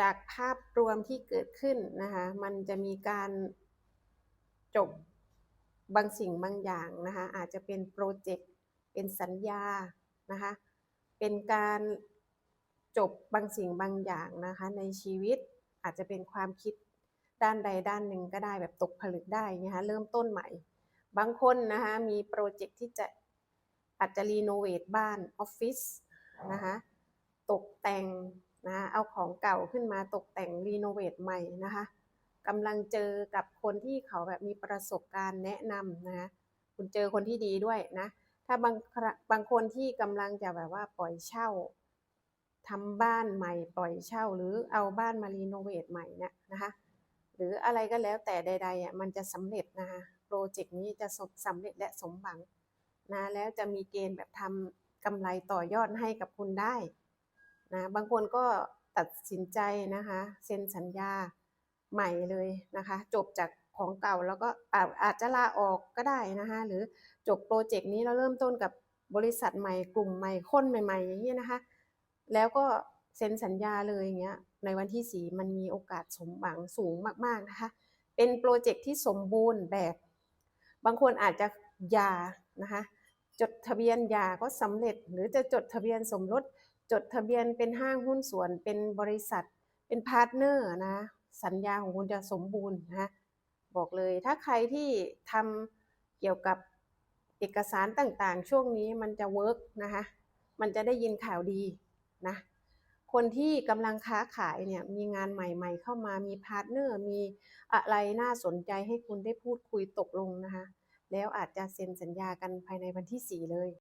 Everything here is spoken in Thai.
จากภาพรวมที่เกิดขึ้นนะคะ มันจะมีการจบบางสิ่งบางอย่างนะคะ อาจจะเป็นโปรเจกต์ เป็นสัญญา นะคะ เป็นการจบบางสิ่งบางอย่างนะคะ ในชีวิตอาจจะเป็นความคิดด้านใดด้านหนึ่งก็ได้แบบตกผลึกได้นะคะเริ่มต้นใหม่ บางคนนะคะมีโปรเจกต์ที่จะอาจจะรีโนเวทบ้านออฟฟิศนะคะ ตกแต่งนะเอาของเก่าขึ้นมาตกแต่งรีโนเวทใหม่นะคะกำลังเจอกับคนที่เขาแบบมีประสบการณ์แนะนำนะคะคุณเจอคนที่ดีด้วยนะ ถ้าบางครั้งบางคนที่กำลังจะแบบว่าปล่อยเช่าทำบ้านใหม่ปล่อยเช่า หรือเอาบ้านมารีโนเวทใหม่เนี่ยนะคะหรืออะไรก็แล้วแต่ใดๆอะมันจะสำเร็จนะคะโปรเจกต์นี้จะสำเร็จและสมหวังนะแล้วจะมีเกณฑ์แบบทำกำไรต่อยอดให้กับคุณได้ นะบางคนก็ตัดสินใจนะคะเซ็นสัญญาใหม่เลยนะคะ จบจากของเก่าแล้วก็อาอาจจะลาออกก็ได้นะคะหรือจบโปรเจกต์นี้แล้วเริ่มต้นกับบริษัทใหม่กลุ่มใหม่คนใหม่ ๆ อย่างนี้ยนะคะ แล้วก็เซ็นสัญญาเลยอย่างเงี้ยในวันที่สี่มันมีโอกาสสมหวังสูงมากๆนะคะเป็นโปรเจกต์ที่สมบูรณ์แบบ บางคนอาจจะหย่านะคะจดทะเบียนหย่าก็สำเร็จหรือจะจดทะเบียนสมรส จดทะเบียนเป็นห้างหุ้นส่วนเป็นบริษัทเป็นพาร์ทเนอร์นะสัญญาของคุณจะสมบูรณ์นะบอกเลยถ้าใครที่ทำเกี่ยวกับเอกสารต่างๆ ช่วงนี้มันจะเวิร์กนะคะมันจะได้ยินข่าวดีนะคนที่กำลังค้าขายเนี่ยมีงานใหม่ๆ เข้ามามีพาร์ทเนอร์มีอะไรน่าสนใจให้คุณได้พูดคุยตกลงนะคะแล้วอาจจะเซ็นสัญญากันภายในวันที่ 4 เลย